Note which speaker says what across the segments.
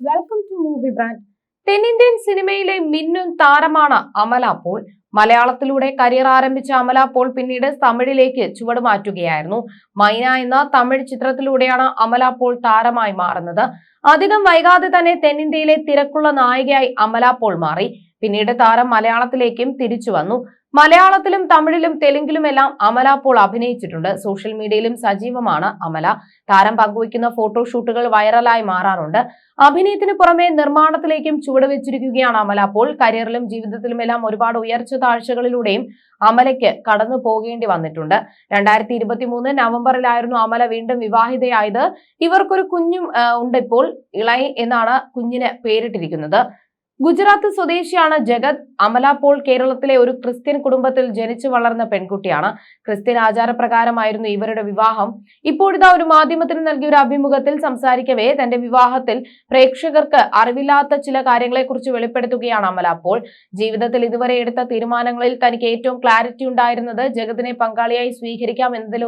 Speaker 1: Welcome to movie brand തെന്നിന്ത്യൻ സിനിമയിലെ മിന്നും താരമാണ് അമല പോൾ. മലയാളത്തിലൂടെ കരിയർ ആരംഭിച്ച അമല പോൾ പിന്നീട് തമിഴിലേക്ക് ചുവട് മാറ്റുകയായിരുന്നു. മൈന എന്ന തമിഴ് ചിത്രത്തിലൂടെയാണ് അമല പോൾ താരമായി മാറുന്നത്. അധികം വൈകാതെ തന്നെ തെന്നിന്ത്യയിലെ തിരക്കുള്ള നായികയായി അമല പോൾ മാറി. പിന്നീട് താരം മലയാളത്തിലേക്കും തിരിച്ചു വന്നു. മലയാളത്തിലും തമിഴിലും തെലുങ്കിലുമെല്ലാം അമല പോൾ അഭിനയിച്ചിട്ടുണ്ട്. സോഷ്യൽ മീഡിയയിലും സജീവമാണ് അമല. താരം പങ്കുവയ്ക്കുന്ന ഫോട്ടോഷൂട്ടുകൾ വൈറലായി മാറാറുണ്ട്. അഭിനയത്തിന് പുറമെ നിർമ്മാണത്തിലേക്കും ചുവടുവെച്ചിരിക്കുകയാണ് അമല പോൾ കരിയറിലും ജീവിതത്തിലുമെല്ലാം ഒരുപാട് ഉയർച്ച താഴ്ചകളിലൂടെയും അമലയ്ക്ക് കടന്നു പോകേണ്ടി വന്നിട്ടുണ്ട്. രണ്ടായിരത്തി ഇരുപത്തി മൂന്ന് നവംബറിലായിരുന്നു അമല വീണ്ടും വിവാഹിതയായത്. ഇവർക്കൊരു കുഞ്ഞും ഉണ്ട് ഇപ്പോൾ. ഇളൈ എന്നാണ് കുഞ്ഞിന് പേരിട്ടിരിക്കുന്നത്. ഗുജറാത്ത് സ്വദേശിയാണ് ജഗത്. അമലാപോൾ കേരളത്തിലെ ഒരു ക്രിസ്ത്യൻ കുടുംബത്തിൽ ജനിച്ചു വളർന്ന പെൺകുട്ടിയാണ്. ക്രിസ്ത്യൻ ആചാരപ്രകാരമായിരുന്നു ഇവരുടെ വിവാഹം. ഇപ്പോഴിതാ ഒരു മാധ്യമത്തിന് നൽകിയ ഒരു അഭിമുഖത്തിൽ സംസാരിക്കവേ തന്റെ വിവാഹത്തിൽ പ്രേക്ഷകർക്ക് അറിവില്ലാത്ത ചില കാര്യങ്ങളെക്കുറിച്ച് വെളിപ്പെടുത്തുകയാണ് അമലാപോൾ. ജീവിതത്തിൽ ഇതുവരെ എടുത്ത തീരുമാനങ്ങളിൽ തനിക്ക് ഏറ്റവും ക്ലാരിറ്റി ഉണ്ടായിരുന്നത് ജഗതിനെ പങ്കാളിയായി സ്വീകരിക്കാം എന്നതിൽ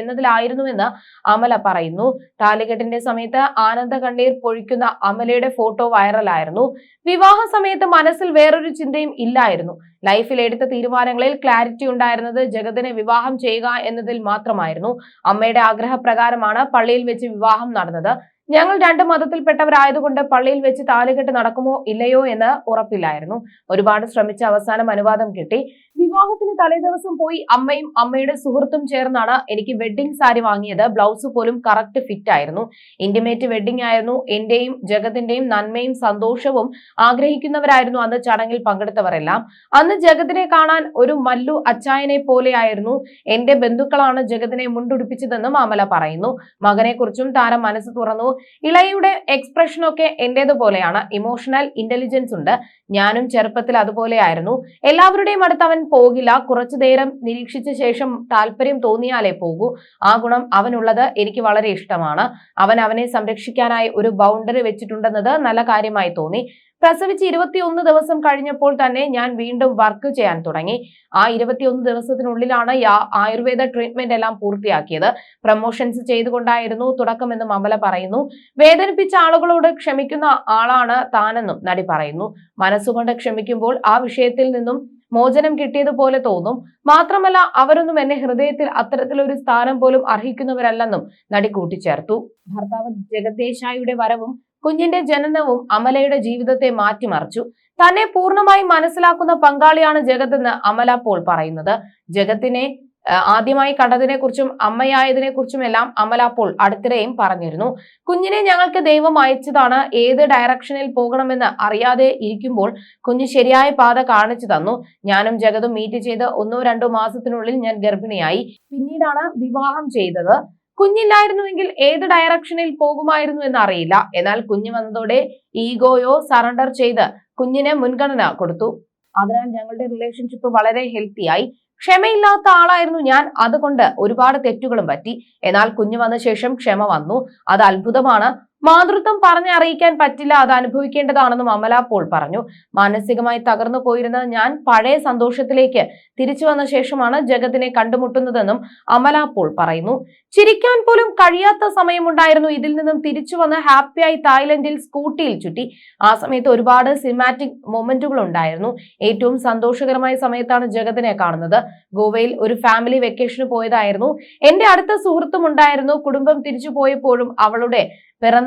Speaker 1: എന്നതിലായിരുന്നുവെന്ന് അമല പറയുന്നു. താലികെട്ടിന്റെ സമയത്ത് ആനന്ദ കണ്ണീർ പൊഴിക്കുന്ന അമലയുടെ ഫോട്ടോ വൈറലായിരുന്നു. വിവാഹ സമയത്ത് മനസ്സിൽ വേറൊരു ചിന്തയും ഇല്ലായിരുന്നു. ലൈഫിൽ എടുത്ത തീരുമാനങ്ങളിൽ ക്ലാരിറ്റി ഉണ്ടായിരുന്നത് ജഗതിനെ വിവാഹം ചെയ്യുക എന്നതിൽ മാത്രമായിരുന്നു. അമ്മയുടെ ആഗ്രഹപ്രകാരമാണ് പള്ളിയിൽ വെച്ച് വിവാഹം നടന്നത്. ഞങ്ങൾ രണ്ട് മതത്തിൽപ്പെട്ടവരായതുകൊണ്ട് പള്ളിയിൽ വെച്ച് താലികെട്ട് നടക്കുമോ ഇല്ലയോ എന്ന് ഉറപ്പില്ലായിരുന്നു. ഒരുപാട് ശ്രമിച്ച അവസാനം അനുവാദം കിട്ടി. വിവാഹത്തിന് തലേദിവസം പോയി അമ്മയും അമ്മയുടെ സുഹൃത്തും ചേർന്നാണ് എനിക്ക് വെഡ്ഡിംഗ് സാരി വാങ്ങിയത്. ബ്ലൗസ് പോലും കറക്റ്റ് ഫിറ്റ് ആയിരുന്നു. ഇന്റിമേറ്റ് വെഡ്ഡിംഗ് ആയിരുന്നു. എന്റെയും ജഗത്തിന്റെയും നന്മയും സന്തോഷവും ആഗ്രഹിക്കുന്നവരായിരുന്നു അന്ന് ചടങ്ങിൽ പങ്കെടുത്തവരെല്ലാം. അന്ന് ജഗത്തിനെ കാണാൻ ഒരു മല്ലു അച്ചായനെ പോലെയായിരുന്നു. എന്റെ ബന്ധുക്കളാണ് ജഗത്തിനെ മുണ്ടുടിപ്പിച്ചതെന്നും അമല പറയുന്നു. മകനെ കുറിച്ചും താരം മനസ്സ് തുറന്നു. ഇളയുടെ എക്സ്പ്രഷനൊക്കെ എന്റേതുപോലെയാണ്. ഇമോഷണൽ ഇന്റലിജൻസ് ഉണ്ട്. ഞാനും ചെറുപ്പത്തിൽ അതുപോലെയായിരുന്നു. എല്ലാവരുടെയും അടുത്ത് അവൻ പോകില്ല. കുറച്ചു നേരം നിരീക്ഷിച്ച ശേഷം താല്പര്യം തോന്നിയാലേ പോകൂ. ആ ഗുണം അവനുള്ളത് എനിക്ക് വളരെ ഇഷ്ടമാണ്. അവൻ അവനെ സംരക്ഷിക്കാനായി ഒരു ബൗണ്ടറി വെച്ചിട്ടുണ്ടെന്നത് നല്ല കാര്യമായി തോന്നി. പ്രസവിച്ച് ഇരുപത്തിയൊന്ന് ദിവസം കഴിഞ്ഞപ്പോൾ തന്നെ ഞാൻ വീണ്ടും വർക്ക് ചെയ്യാൻ തുടങ്ങി. ആ ഇരുപത്തിയൊന്ന് ദിവസത്തിനുള്ളിലാണ് ആയുർവേദ ട്രീറ്റ്മെന്റ് എല്ലാം പൂർത്തിയാക്കിയത്. പ്രമോഷൻസ് ചെയ്തുകൊണ്ടായിരുന്നു തുടക്കമെന്ന് അമല പറയുന്നു. വേദനിപ്പിച്ച ആളുകളോട് ക്ഷമിക്കുന്ന ആളാണ് താനെന്നും നടി പറയുന്നു. മനസ്സുകൊണ്ട് ക്ഷമിക്കുമ്പോൾ ആ വിഷയത്തിൽ നിന്നും മോചനം കിട്ടിയതുപോലെ തോന്നും. മാത്രമല്ല അവരൊന്നും എന്നെ ഹൃദയത്തിൽ അത്തരത്തിലൊരു സ്ഥാനം പോലും അർഹിക്കുന്നവരല്ലെന്നും നടി കൂട്ടിച്ചേർത്തു. ഭർത്താവ് ജഗദേശായിയുടെ വരവും കുഞ്ഞിന്റെ ജനനവും അമലയുടെ ജീവിതത്തെ മാറ്റിമറിച്ചു. തന്നെ പൂർണമായി മനസ്സിലാക്കുന്ന പങ്കാളിയാണ് ജഗതെന്ന് അമല പോൾ പറയുന്നത്. ജഗത്തിനെ ആദ്യമായി കണ്ടതിനെ കുറിച്ചും അമ്മയായതിനെ കുറിച്ചും എല്ലാം അമല പോൾ അടുത്തിടെയും പറഞ്ഞിരുന്നു. കുഞ്ഞിനെ ഞങ്ങൾക്ക് ദൈവം അയച്ചതാണ്. ഏത് ഡയറക്ഷനിൽ പോകണമെന്ന് അറിയാതെ ഇരിക്കുമ്പോൾ കുഞ്ഞ് ശരിയായ പാത കാണിച്ചു തന്നു. ഞാനും ജഗതും മീറ്റ് ചെയ്ത് ഒന്നോ രണ്ടോ മാസത്തിനുള്ളിൽ ഞാൻ ഗർഭിണിയായി. പിന്നീടാണ് വിവാഹം ചെയ്തത്. കുഞ്ഞില്ലായിരുന്നുവെങ്കിൽ ഏത് ഡയറക്ഷനിൽ പോകുമായിരുന്നു എന്ന് അറിയില്ല എന്നാൽ കുഞ്ഞ് വന്നതോടെ ഈഗോയോ സറണ്ടർ ചെയ്ത് കുഞ്ഞിനെ മുൻഗണന കൊടുത്തു. അതിനാൽ ഞങ്ങളുടെ റിലേഷൻഷിപ്പ് വളരെ ഹെൽത്തിയായി ക്ഷമയില്ലാത്ത ആളായിരുന്നു ഞാൻ. അതുകൊണ്ട് ഒരുപാട് തെറ്റുകളും പറ്റി. എന്നാൽ കുഞ്ഞു വന്ന ശേഷം ക്ഷമ വന്നു. അത് അത്ഭുതമാണ്. മാതൃത്വം പറഞ്ഞറിയിക്കാൻ പറ്റില്ല അത് അനുഭവിക്കേണ്ടതാണെന്നും അമല പോൾ പറഞ്ഞു. മാനസികമായി തകർന്നു പോയിരുന്ന ഞാൻ പഴയ സന്തോഷത്തിലേക്ക് തിരിച്ചു വന്ന ശേഷമാണ് ജഗത്തിനെ കണ്ടുമുട്ടുന്നതെന്നും അമല പോൾ പറയുന്നു. ചിരിക്കാൻ പോലും കഴിയാത്ത സമയമുണ്ടായിരുന്നു ഇതിൽ നിന്നും തിരിച്ചു വന്ന് ഹാപ്പിയായി തായ്ലൻഡിൽ സ്കൂട്ടിയിൽ ചുറ്റി. ആ സമയത്ത് ഒരുപാട് സിനിമാറ്റിക് മൊമെന്റുകൾ ഉണ്ടായിരുന്നു. ഏറ്റവും സന്തോഷകരമായ സമയത്താണ് ജഗത്തിനെ കാണുന്നത്. ഗോവയിൽ ഒരു ഫാമിലി വെക്കേഷന് പോയതായിരുന്നു. എന്റെ അടുത്ത സുഹൃത്തും ഉണ്ടായിരുന്നു. കുടുംബം തിരിച്ചു പോയപ്പോഴും അവളുടെ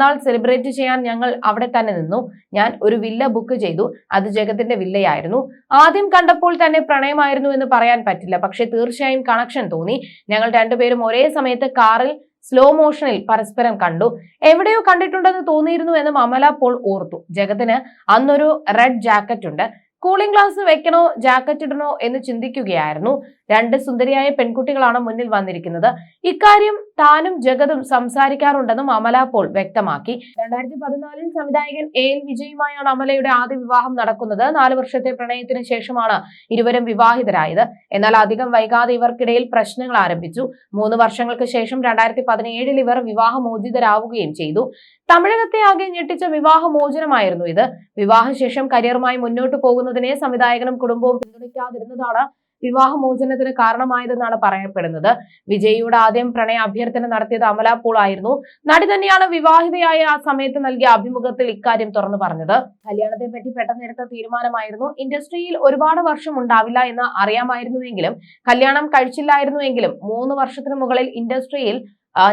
Speaker 1: പിറന്നാൾ സെലിബ്രേറ്റ് ചെയ്യാൻ ഞങ്ങൾ അവിടെ തന്നെ നിന്നു. ഞാൻ ഒരു വില്ല ബുക്ക് ചെയ്തു. അത് ജഗത്തിന്റെ വില്ലയായിരുന്നു ആദ്യം കണ്ടപ്പോൾ തന്നെ പ്രണയമായിരുന്നു എന്ന് പറയാൻ പറ്റില്ല. പക്ഷെ തീർച്ചയായും കണക്ഷൻ തോന്നി. ഞങ്ങൾ രണ്ടുപേരും ഒരേ സമയത്ത് കാറിൽ സ്ലോ മോഷനിൽ പരസ്പരം കണ്ടു. എവിടെയോ കണ്ടിട്ടുണ്ടെന്ന് തോന്നിയിരുന്നു എന്ന് അമല പോൾ ഓർത്തു. ജഗത്തിന് അന്നൊരു റെഡ് ജാക്കറ്റ് ഉണ്ട്. കൂളിംഗ് ഗ്ലാസ് വെക്കണോ ജാക്കറ്റ് ഇടണോ എന്ന് ചിന്തിക്കുകയായിരുന്നു. രണ്ട് സുന്ദരിയായ പെൺകുട്ടികളാണ് മുന്നിൽ വന്നിരിക്കുന്നത്. ഇക്കാര്യം താനും ജഗതും സംസാരിക്കാറുണ്ടെന്നും അമല പോൾ വ്യക്തമാക്കി. രണ്ടായിരത്തി പതിനാലിൽ സംവിധായകൻ എ എൽ വിജയുമായാണ് അമലയുടെ ആദ്യ വിവാഹം നടക്കുന്നത്. നാല് വർഷത്തെ പ്രണയത്തിന് ശേഷമാണ് ഇരുവരും വിവാഹിതരായത്. എന്നാൽ അധികം വൈകാതെ ഇവർക്കിടയിൽ പ്രശ്നങ്ങൾ ആരംഭിച്ചു. മൂന്ന് വർഷങ്ങൾക്ക് ശേഷം രണ്ടായിരത്തി പതിനേഴിൽ ഇവർ വിവാഹമോചിതരാവുകയും ചെയ്തു. തമിഴകത്തെ ആകെ ഞെട്ടിച്ച വിവാഹമോചനമായിരുന്നു ഇത്. വിവാഹശേഷം കരിയറുമായി മുന്നോട്ട് പോകുന്നതിനെ സംവിധായകനും കുടുംബവും പിന്തുണയ്ക്കാതിരുന്നതാണ് വിവാഹമോചനത്തിന് കാരണമായതെന്നാണ് പറയപ്പെടുന്നത്. വിജയിയുടെ ആദ്യം പ്രണയ അഭ്യർത്ഥന നടത്തിയത് അമല ആയിരുന്നു. നടി തന്നെയാണ് വിവാഹിതയായ ആ സമയത്ത് നൽകിയ അഭിമുഖത്തിൽ ഇക്കാര്യം തുറന്നു പറഞ്ഞത്. കല്യാണത്തെ പറ്റി പെട്ടെന്ന് എടുത്ത തീരുമാനമായിരുന്നു. ഇൻഡസ്ട്രിയിൽ ഒരുപാട് വർഷം ഉണ്ടാവില്ല എന്ന് അറിയാമായിരുന്നുവെങ്കിലും കല്യാണം കഴിച്ചില്ലായിരുന്നുവെങ്കിലും മൂന്ന് വർഷത്തിന് മുകളിൽ ഇൻഡസ്ട്രിയിൽ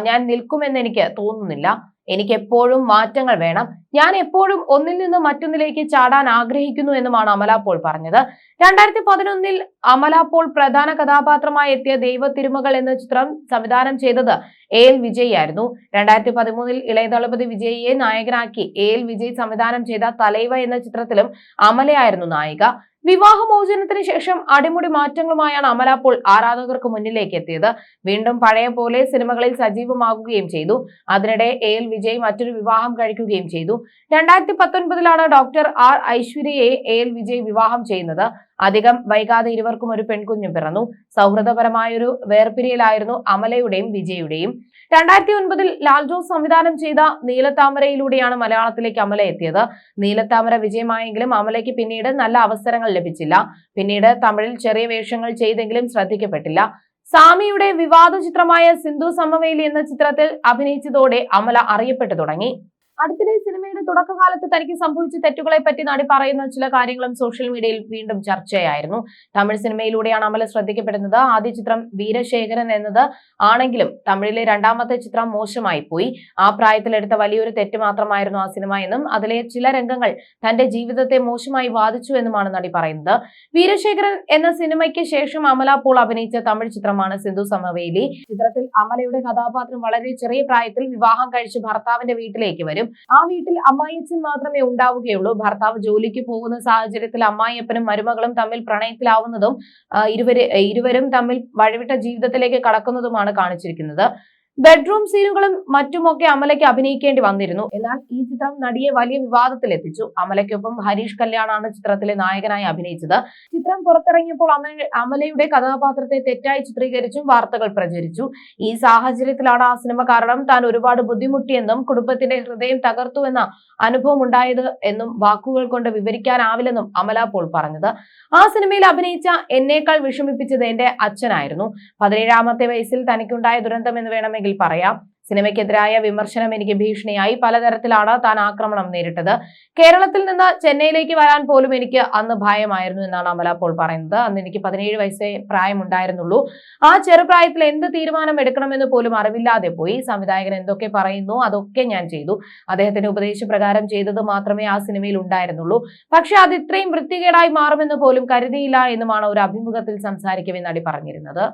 Speaker 1: ഞാൻ നിൽക്കുമെന്ന് എനിക്ക് തോന്നുന്നില്ല. എനിക്ക് എപ്പോഴും മാറ്റങ്ങൾ വേണം. ഞാൻ എപ്പോഴും ഒന്നിൽ നിന്ന് മറ്റൊന്നിലേക്ക് ചാടാൻ ആഗ്രഹിക്കുന്നു എന്നുമാണ് അമല പോൾ പറഞ്ഞത്. രണ്ടായിരത്തി പതിനൊന്നിൽ അമല പോൾ പ്രധാന കഥാപാത്രമായി എത്തിയ ദൈവ തിരുമകൾ എന്ന ചിത്രം സംവിധാനം ചെയ്തത് എ എൽ വിജയ് ആയിരുന്നു രണ്ടായിരത്തി പതിമൂന്നിൽ ഇളയതളപതി വിജയിയെ നായകനാക്കി എ എൽ വിജയ് സംവിധാനം ചെയ്ത തലൈവ എന്ന ചിത്രത്തിലും അമലയായിരുന്നു നായിക. വിവാഹമോചനത്തിന് ശേഷം അടിമുടി മാറ്റങ്ങളുമായാണ് അമല അപ്പോൾ ആരാധകർക്ക് മുന്നിലേക്ക് എത്തിയത്. വീണ്ടും പഴയ പോലെ സിനിമകളിൽ സജീവമാകുകയും ചെയ്തു. അതിനിടെ എ എൽ വിജയ് മറ്റൊരു വിവാഹം കഴിക്കുകയും ചെയ്തു. രണ്ടായിരത്തി പത്തൊൻപതിലാണ് ഡോക്ടർ ആർ ഐശ്വര്യയെ എ എൽ വിജയ് വിവാഹം ചെയ്യുന്നത്. അധികം വൈകാതെ ഇരുവർക്കും ഒരു പെൺകുഞ്ഞും പിറന്നു. സൗഹൃദപരമായൊരു വേർപിരിയലായിരുന്നു അമലയുടെയും വിജയുടെയും. രണ്ടായിരത്തി ഒൻപതിൽ ലാൽ ജോസ് സംവിധാനം ചെയ്ത നീലത്താമരയിലൂടെയാണ് മലയാളത്തിലേക്ക് അമല എത്തിയത്. നീലത്താമര വിജയമായെങ്കിലും അമലയ്ക്ക് പിന്നീട് നല്ല അവസരങ്ങൾ ലഭിച്ചില്ല. പിന്നീട് തമിഴിൽ ചെറിയ വേഷങ്ങൾ ചെയ്തെങ്കിലും ശ്രദ്ധിക്കപ്പെട്ടില്ല. സാമിയുടെ വിവാദ ചിത്രമായ സിന്ധു സമവേലി എന്ന ചിത്രത്തിൽ അഭിനയിച്ചതോടെ അമല അറിയപ്പെട്ടു തുടങ്ങി. അടുത്തിടെ സിനിമയുടെ തുടക്കകാലത്ത് തനിക്ക് സംഭവിച്ച തെറ്റുകളെ പറ്റി നടി പറയുന്ന ചില കാര്യങ്ങളും സോഷ്യൽ മീഡിയയിൽ വീണ്ടും ചർച്ചയായിരുന്നു. തമിഴ് സിനിമയിലൂടെയാണ് അമല ശ്രദ്ധിക്കപ്പെടുന്നത്. ആദ്യ ചിത്രം വീരശേഖരൻ എന്നത് ആണെങ്കിലും തമിഴിലെ രണ്ടാമത്തെ ചിത്രം മോശമായി പോയി ആ പ്രായത്തിലെടുത്ത വലിയൊരു തെറ്റ് മാത്രമായിരുന്നു ആ സിനിമ എന്നും അതിലെ ചില രംഗങ്ങൾ തന്റെ ജീവിതത്തെ മോശമായി ബാധിച്ചു എന്നുമാണ് നടി പറയുന്നത്. വീരശേഖരൻ എന്ന സിനിമയ്ക്ക് ശേഷം അമല പോൾ അഭിനയിച്ച തമിഴ് ചിത്രമാണ് സിന്ധു സമവേലി. ചിത്രത്തിൽ അമലയുടെ കഥാപാത്രം വളരെ ചെറിയ പ്രായത്തിൽ വിവാഹം കഴിച്ച് ഭർത്താവിന്റെ വീട്ടിലേക്ക് വരും. ആ വീട്ടിൽ അമ്മായിയച്ഛൻ മാത്രമേ ഉണ്ടാവുകയുള്ളൂ. ഭർത്താവ് ജോലിക്ക് പോകുന്ന സാഹചര്യത്തിൽ അമ്മായിയപ്പനും മരുമകളും തമ്മിൽ പ്രണയത്തിലാവുന്നതും ഇരുവരും തമ്മിൽ വഴിവിട്ട ജീവിതത്തിലേക്ക് കടക്കുന്നതുമാണ് കാണിച്ചിരിക്കുന്നത്. ബെഡ്റൂം സീനുകളും മറ്റുമൊക്കെ അമലയ്ക്ക് അഭിനയിക്കേണ്ടി വന്നിരുന്നു. എന്നാൽ ഈ ചിത്രം നടിയെ വലിയ വിവാദത്തിലെത്തിച്ചു. അമലയ്ക്കൊപ്പം ഹരീഷ് കല്യാണാണ് ചിത്രത്തിലെ നായകനായി അഭിനയിച്ചത്. ചിത്രം പുറത്തിറങ്ങിയപ്പോൾ അമ അമലയുടെ കഥാപാത്രത്തെ തെറ്റായി ചിത്രീകരിച്ചും വാർത്തകൾ പ്രചരിച്ചു. ഈ സാഹചര്യത്തിലാണ് ആ സിനിമ കാരണം താൻ ഒരുപാട് ബുദ്ധിമുട്ടിയെന്നും കുടുംബത്തിന്റെ ഹൃദയം തകർത്തുവെന്ന അനുഭവം ഉണ്ടായത് എന്നും വാക്കുകൾ കൊണ്ട് വിവരിക്കാനാവില്ലെന്നും അമല പോൾ പറഞ്ഞത്. ആ സിനിമയിൽ അഭിനയിച്ച എന്നേക്കാൾ വിഷമിപ്പിച്ചത് എന്റെ അച്ഛനായിരുന്നു. പതിനേഴാമത്തെ വയസ്സിൽ തനിക്കുണ്ടായ ദുരന്തം എന്ന് വേണമെങ്കിൽ പറയാം. സിനിമയ്ക്കെതിരായ വിമർശനം എനിക്ക് ഭീഷണിയായി. പലതരത്തിലാണ് താൻ ആക്രമണം നേരിട്ടത്. കേരളത്തിൽ നിന്ന് ചെന്നൈയിലേക്ക് വരാൻ പോലും എനിക്ക് അന്ന് ഭയമായിരുന്നു എന്നാണ് അമല പോൾ പറയുന്നത്. അന്ന് എനിക്ക് പതിനേഴ് വയസ്സേ പ്രായമുണ്ടായിരുന്നുള്ളൂ. ആ ചെറുപ്രായത്തിൽ എന്ത് തീരുമാനം എടുക്കണമെന്ന് പോലും അറിവില്ലാതെ പോയി. സംവിധായകൻ എന്തൊക്കെ പറയുന്നു അതൊക്കെ ഞാൻ ചെയ്തു. അദ്ദേഹത്തിന്റെ ഉപദേശപ്രകാരം ചെയ്തത് മാത്രമേ ആ സിനിമയിൽ ഉണ്ടായിരുന്നുള്ളൂ. പക്ഷെ അത് ഇത്രയും വൃത്തികേടായി മാറുമെന്ന് പോലും കരുതിയില്ല എന്നുമാണ് ഒരു അഭിമുഖത്തിൽ സംസാരിക്കവേ നടി പറഞ്ഞിരുന്നത്.